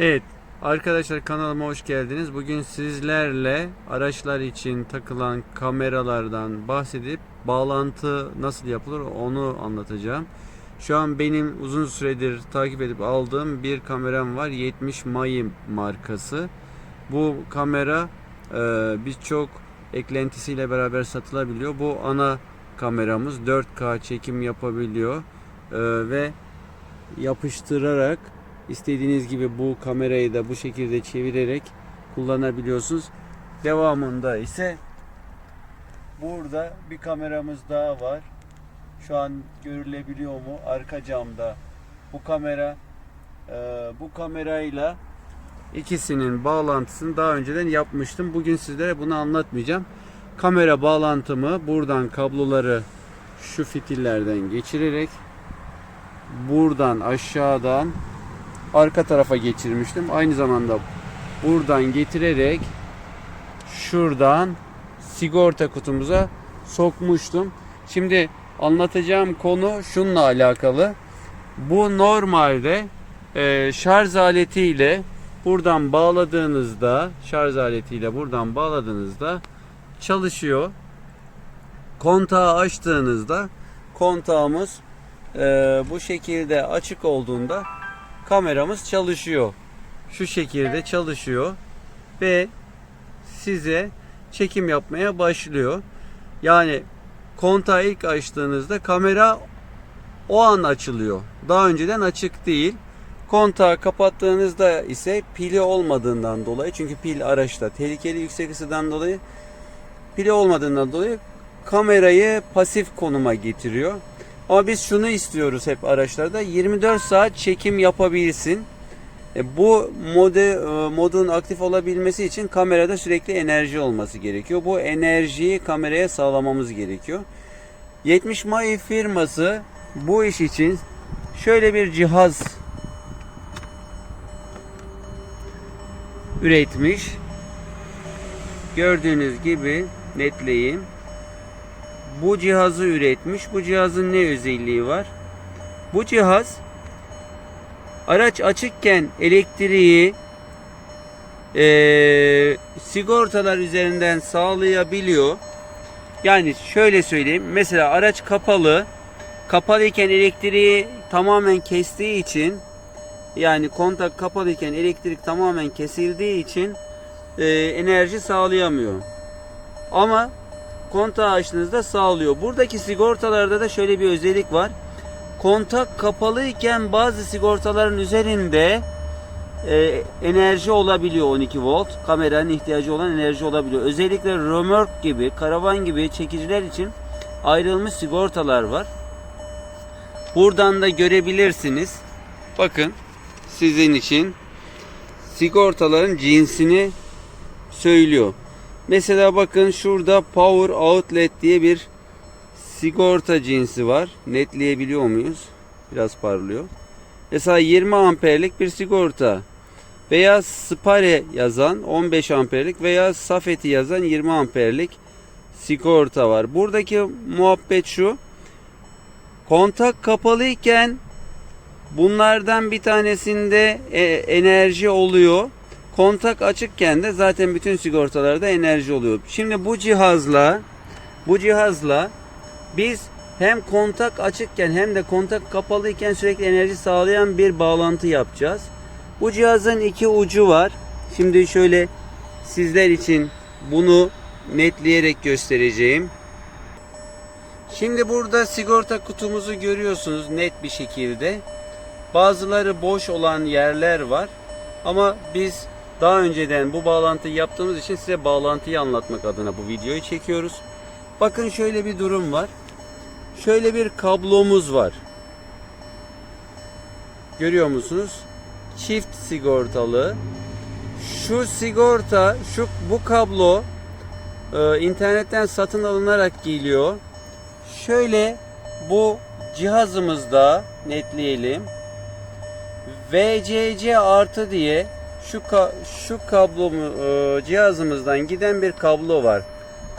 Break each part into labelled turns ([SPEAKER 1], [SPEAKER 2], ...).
[SPEAKER 1] Evet arkadaşlar kanalıma hoş geldiniz. Bugün sizlerle araçlar için takılan kameralardan bahsedip bağlantı nasıl yapılır onu anlatacağım. Şu an benim uzun süredir takip edip aldığım bir kameram var. 70 Mayım markası. Bu kamera e, birçok eklentisiyle beraber satılabiliyor. Bu ana kameramız 4K çekim yapabiliyor E, ve yapıştırarak istediğiniz gibi bu kamerayı da bu şekilde çevirerek kullanabiliyorsunuz. Devamında ise burada bir kameramız daha var. Şu an görülebiliyor mu? Arka camda. Bu kamera e, bu kamerayla ikisinin bağlantısını daha önceden yapmıştım. Bugün sizlere bunu anlatmayacağım. Kamera bağlantımı buradan kabloları şu fitillerden geçirerek buradan aşağıdan arka tarafa geçirmiştim. Aynı zamanda buradan getirerek şuradan sigorta kutumuza sokmuştum. Şimdi anlatacağım konu şununla alakalı. Bu normalde e, şarj aletiyle buradan bağladığınızda şarj aletiyle buradan bağladığınızda çalışıyor. Kontağı açtığınızda kontağımız e, bu şekilde açık olduğunda kameramız çalışıyor. Şu şekilde çalışıyor ve size çekim yapmaya başlıyor. Yani kontağı ilk açtığınızda kamera o an açılıyor. Daha önceden açık değil. Kontağı kapattığınızda ise pili olmadığından dolayı çünkü pil araçta tehlikeli yüksek ısıdan dolayı pili olmadığından dolayı kamerayı pasif konuma getiriyor. Ama biz şunu istiyoruz hep araçlarda 24 saat çekim yapabilsin. E, bu mode, e, modun aktif olabilmesi için kamerada sürekli enerji olması gerekiyor. Bu enerjiyi kameraya sağlamamız gerekiyor. 70 May firması bu iş için şöyle bir cihaz üretmiş. Gördüğünüz gibi netleyeyim bu cihazı üretmiş. Bu cihazın ne özelliği var? Bu cihaz araç açıkken elektriği e, sigortalar üzerinden sağlayabiliyor. Yani şöyle söyleyeyim. Mesela araç kapalı. Kapalıyken elektriği tamamen kestiği için yani kontak kapalıyken elektrik tamamen kesildiği için e, enerji sağlayamıyor. Ama kontağı açtığınızda sağlıyor. Buradaki sigortalarda da şöyle bir özellik var. Kontak kapalıyken bazı sigortaların üzerinde e, enerji olabiliyor 12 volt. Kameranın ihtiyacı olan enerji olabiliyor. Özellikle römork gibi, karavan gibi çekiciler için ayrılmış sigortalar var. Buradan da görebilirsiniz. Bakın sizin için sigortaların cinsini söylüyor. Mesela bakın şurada Power Outlet diye bir sigorta cinsi var. Netleyebiliyor muyuz? Biraz parlıyor. Mesela 20 amperlik bir sigorta veya Spare yazan 15 amperlik veya Safeti yazan 20 amperlik sigorta var. Buradaki muhabbet şu. Kontak kapalıyken bunlardan bir tanesinde e, enerji oluyor. Kontak açıkken de zaten bütün sigortalarda enerji oluyor. Şimdi bu cihazla bu cihazla biz hem kontak açıkken hem de kontak kapalıyken sürekli enerji sağlayan bir bağlantı yapacağız. Bu cihazın iki ucu var. Şimdi şöyle sizler için bunu netleyerek göstereceğim. Şimdi burada sigorta kutumuzu görüyorsunuz net bir şekilde. Bazıları boş olan yerler var. Ama biz daha önceden bu bağlantıyı yaptığımız için size bağlantıyı anlatmak adına bu videoyu çekiyoruz. Bakın şöyle bir durum var. Şöyle bir kablomuz var. Görüyor musunuz? Çift sigortalı. Şu sigorta, şu bu kablo e, internetten satın alınarak geliyor. Şöyle bu cihazımızda netleyelim. VCC artı diye şu ka şu kablo e, cihazımızdan giden bir kablo var.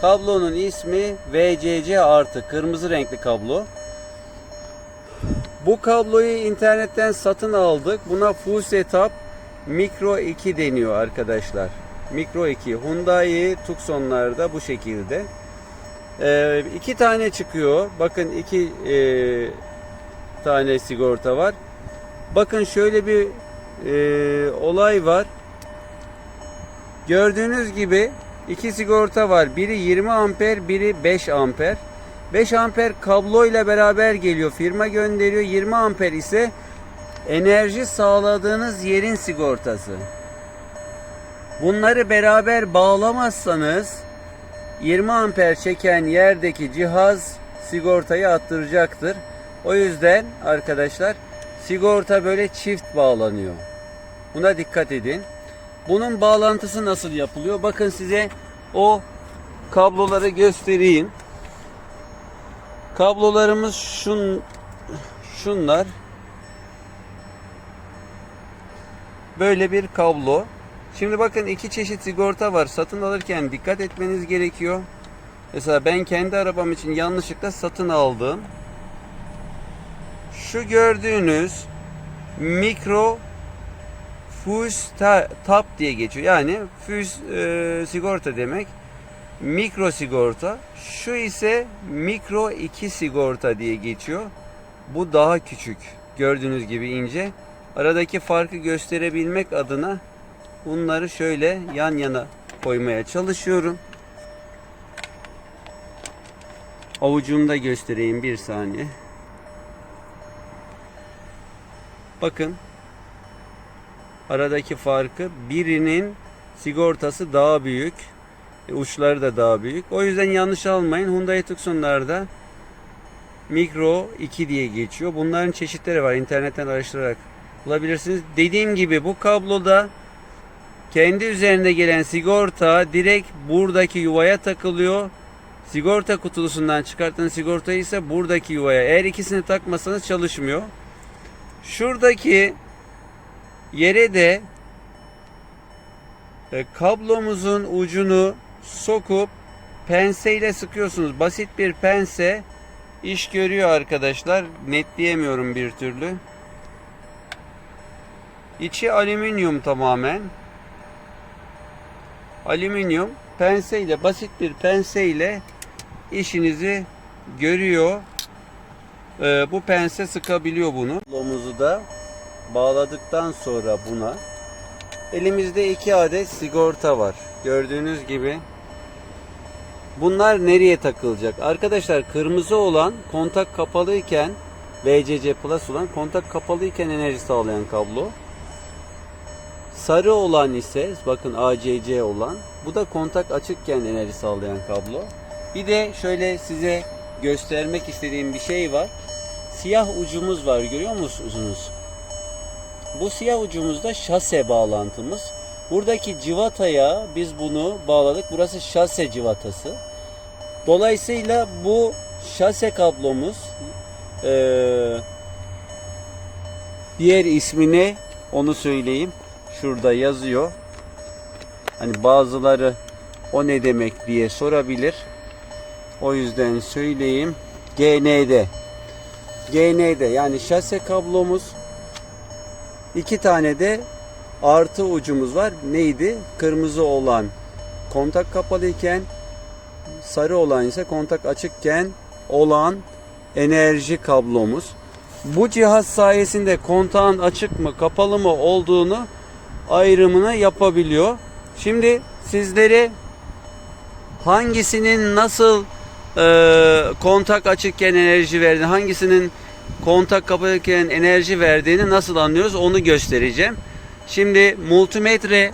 [SPEAKER 1] Kablonun ismi VCC artı kırmızı renkli kablo. Bu kabloyu internetten satın aldık. Buna full setup Mikro 2 deniyor arkadaşlar. Mikro 2. Hyundai Tucson'larda bu şekilde. Ee, iki tane çıkıyor. Bakın iki e, tane sigorta var. Bakın şöyle bir e, olay var. Gördüğünüz gibi iki sigorta var. Biri 20 amper, biri 5 amper. 5 amper kablo ile beraber geliyor. Firma gönderiyor. 20 amper ise enerji sağladığınız yerin sigortası. Bunları beraber bağlamazsanız 20 amper çeken yerdeki cihaz sigortayı attıracaktır. O yüzden arkadaşlar sigorta böyle çift bağlanıyor. Buna dikkat edin. Bunun bağlantısı nasıl yapılıyor? Bakın size o kabloları göstereyim. Kablolarımız şun şunlar. Böyle bir kablo. Şimdi bakın iki çeşit sigorta var. Satın alırken dikkat etmeniz gerekiyor. Mesela ben kendi arabam için yanlışlıkla satın aldım. Şu gördüğünüz mikro fuse ta- tap diye geçiyor. Yani füz e, sigorta demek. Mikro sigorta. Şu ise mikro 2 sigorta diye geçiyor. Bu daha küçük. Gördüğünüz gibi ince. Aradaki farkı gösterebilmek adına bunları şöyle yan yana koymaya çalışıyorum. Avucumda göstereyim bir saniye. Bakın aradaki farkı birinin sigortası daha büyük. e, Uçları da daha büyük. O yüzden yanlış almayın. Hyundai Tucson'larda Mikro 2 diye geçiyor. Bunların çeşitleri var. İnternetten araştırarak bulabilirsiniz. Dediğim gibi bu kabloda kendi üzerinde gelen sigorta direkt buradaki yuvaya takılıyor. Sigorta kutusundan çıkarttığınız sigorta ise buradaki yuvaya. Eğer ikisini takmasanız çalışmıyor. Şuradaki yere de e, kablomuzun ucunu sokup penseyle sıkıyorsunuz. Basit bir pense iş görüyor arkadaşlar. Netleyemiyorum bir türlü. İçi alüminyum tamamen. Alüminyum penseyle basit bir penseyle işinizi görüyor. Ee, bu pense sıkabiliyor bunu. Kablomuzu da bağladıktan sonra buna elimizde iki adet sigorta var. Gördüğünüz gibi bunlar nereye takılacak? Arkadaşlar kırmızı olan kontak kapalıyken VCC Plus olan kontak kapalıyken enerji sağlayan kablo. Sarı olan ise bakın ACC olan bu da kontak açıkken enerji sağlayan kablo. Bir de şöyle size göstermek istediğim bir şey var. Siyah ucumuz var görüyor musunuz? Bu siyah ucumuzda şase bağlantımız. Buradaki civataya biz bunu bağladık. Burası şase civatası. Dolayısıyla bu şase kablomuz eee, diğer ismini onu söyleyeyim. Şurada yazıyor. Hani bazıları o ne demek diye sorabilir. O yüzden söyleyeyim. GND. GND yani şase kablomuz. İki tane de artı ucumuz var. Neydi? Kırmızı olan kontak kapalıyken sarı olan ise kontak açıkken olan enerji kablomuz. Bu cihaz sayesinde kontağın açık mı kapalı mı olduğunu ayrımını yapabiliyor. Şimdi sizlere hangisinin nasıl e, kontak açıkken enerji verdiğini, hangisinin kontak kapalıyken enerji verdiğini nasıl anlıyoruz onu göstereceğim. Şimdi multimetre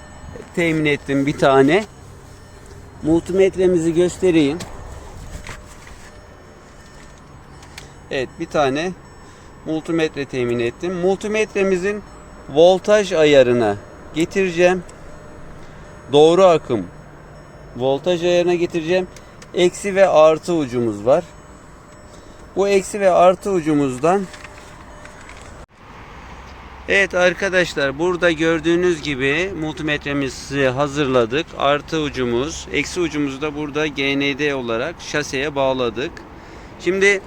[SPEAKER 1] temin ettim bir tane. Multimetremizi göstereyim. Evet bir tane multimetre temin ettim. Multimetremizin voltaj ayarına getireceğim. Doğru akım voltaj ayarına getireceğim. Eksi ve artı ucumuz var. Bu eksi ve artı ucumuzdan Evet arkadaşlar burada gördüğünüz gibi multimetremizi hazırladık. Artı ucumuz, eksi ucumuzu da burada GND olarak şaseye bağladık. Şimdi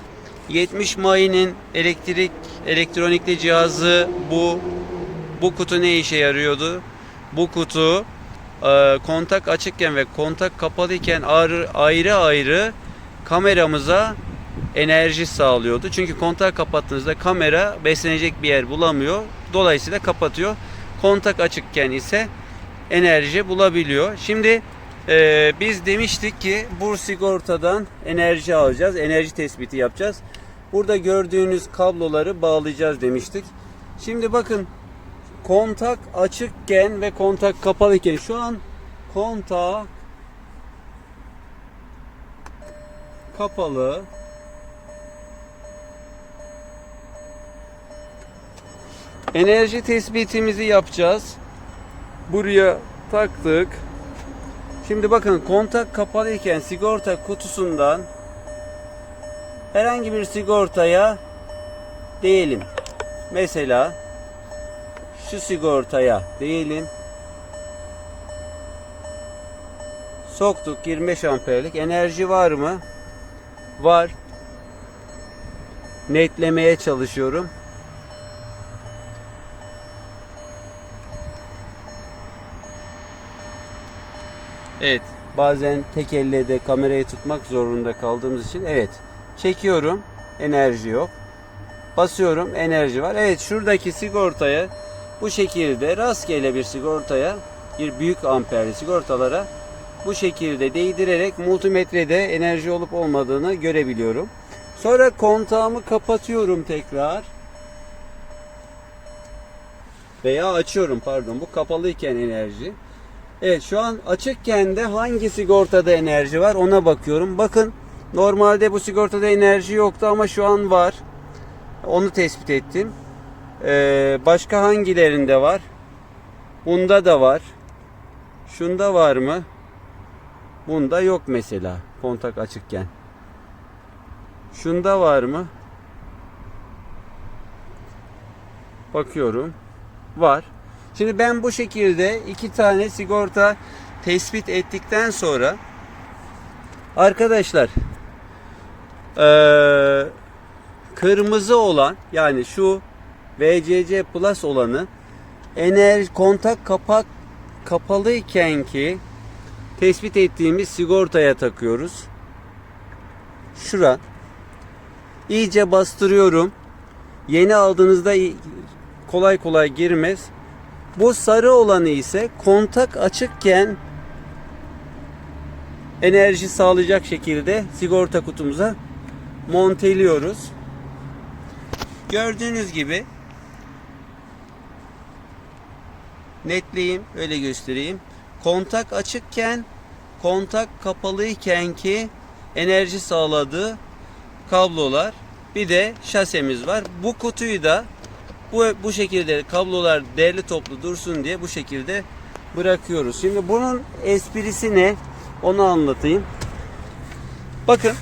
[SPEAKER 1] 70 mayının elektrik elektronikli cihazı bu. Bu kutu ne işe yarıyordu? Bu kutu e, kontak açıkken ve kontak kapalıyken ayrı ayrı, ayrı kameramıza enerji sağlıyordu. Çünkü kontak kapattığınızda kamera beslenecek bir yer bulamıyor. Dolayısıyla kapatıyor. Kontak açıkken ise enerji bulabiliyor. Şimdi e, biz demiştik ki bu sigortadan enerji alacağız. Enerji tespiti yapacağız. Burada gördüğünüz kabloları bağlayacağız demiştik. Şimdi bakın kontak açıkken ve kontak kapalıyken şu an kontak kapalı enerji tespitimizi yapacağız buraya taktık şimdi bakın kontak kapalıyken sigorta kutusundan herhangi bir sigortaya değelim mesela şu sigortaya değelim. Soktuk 25 amperlik. Enerji var mı? Var. Netlemeye çalışıyorum. Evet. Bazen tek elle de kamerayı tutmak zorunda kaldığımız için evet. Çekiyorum. Enerji yok. Basıyorum enerji var. Evet şuradaki sigortaya bu şekilde rastgele bir sigortaya bir büyük amperli sigortalara bu şekilde değdirerek multimetrede enerji olup olmadığını görebiliyorum. Sonra kontağımı kapatıyorum tekrar. Veya açıyorum pardon bu kapalıyken enerji. Evet şu an açıkken de hangi sigortada enerji var ona bakıyorum. Bakın normalde bu sigortada enerji yoktu ama şu an var. Onu tespit ettim. Ee, başka hangilerinde var? Bunda da var. Şunda var mı? Bunda yok mesela. Kontak açıkken. Şunda var mı? Bakıyorum. Var. Şimdi ben bu şekilde iki tane sigorta tespit ettikten sonra arkadaşlar kırmızı olan yani şu VCC Plus olanı enerji kontak kapak kapalıyken ki tespit ettiğimiz sigortaya takıyoruz. Şura. İyice bastırıyorum. Yeni aldığınızda kolay kolay girmez. Bu sarı olanı ise kontak açıkken enerji sağlayacak şekilde sigorta kutumuza monteliyoruz. Gördüğünüz gibi netleyeyim öyle göstereyim. Kontak açıkken kontak kapalıyken ki enerji sağladığı kablolar bir de şasemiz var. Bu kutuyu da bu, bu şekilde kablolar değerli toplu dursun diye bu şekilde bırakıyoruz. Şimdi bunun esprisi ne? Onu anlatayım. Bakın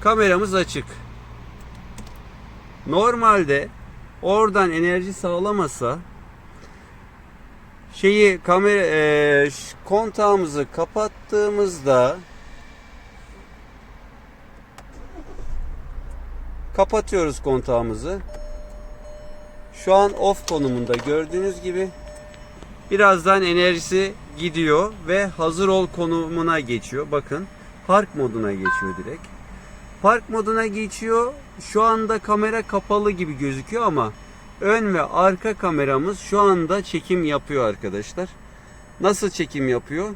[SPEAKER 1] kameramız açık. Normalde oradan enerji sağlamasa şeyi kamera e, kontağımızı kapattığımızda kapatıyoruz kontağımızı. Şu an off konumunda gördüğünüz gibi birazdan enerjisi gidiyor ve hazır ol konumuna geçiyor. Bakın park moduna geçiyor direkt. Park moduna geçiyor. Şu anda kamera kapalı gibi gözüküyor ama ön ve arka kameramız şu anda çekim yapıyor arkadaşlar. Nasıl çekim yapıyor?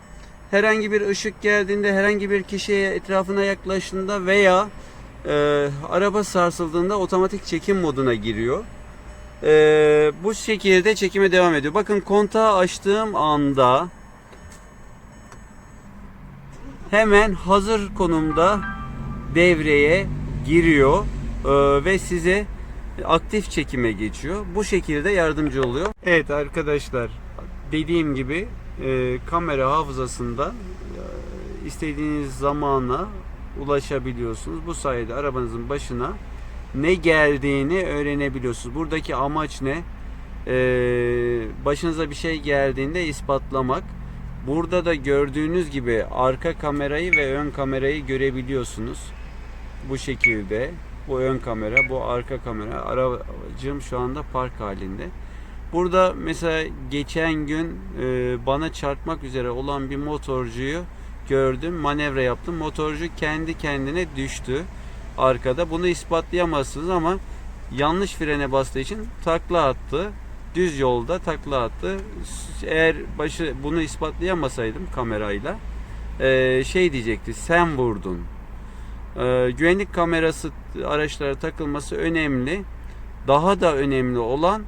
[SPEAKER 1] Herhangi bir ışık geldiğinde, herhangi bir kişiye etrafına yaklaştığında veya e, araba sarsıldığında otomatik çekim moduna giriyor. E, bu şekilde çekime devam ediyor. Bakın kontağı açtığım anda hemen hazır konumda devreye giriyor e, ve size aktif çekime geçiyor. Bu şekilde yardımcı oluyor. Evet arkadaşlar dediğim gibi e, kamera hafızasında e, istediğiniz zamana ulaşabiliyorsunuz. Bu sayede arabanızın başına ne geldiğini öğrenebiliyorsunuz. Buradaki amaç ne? Ee, başınıza bir şey geldiğinde ispatlamak. Burada da gördüğünüz gibi arka kamerayı ve ön kamerayı görebiliyorsunuz. Bu şekilde. Bu ön kamera, bu arka kamera. Aracım şu anda park halinde. Burada mesela geçen gün e, bana çarpmak üzere olan bir motorcuyu gördüm. Manevra yaptım. Motorcu kendi kendine düştü arkada. Bunu ispatlayamazsınız ama yanlış frene bastığı için takla attı. Düz yolda takla attı. Eğer başı bunu ispatlayamasaydım kamerayla e, şey diyecekti. Sen vurdun. E, güvenlik kamerası araçlara takılması önemli. Daha da önemli olan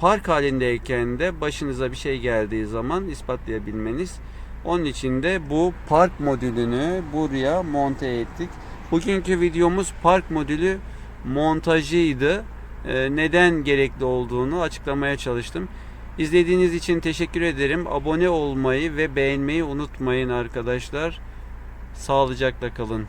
[SPEAKER 1] park halindeyken de başınıza bir şey geldiği zaman ispatlayabilmeniz. Onun için de bu park modülünü buraya monte ettik. Bugünkü videomuz park modülü montajıydı. Ee, neden gerekli olduğunu açıklamaya çalıştım. İzlediğiniz için teşekkür ederim. Abone olmayı ve beğenmeyi unutmayın arkadaşlar. Sağlıcakla kalın.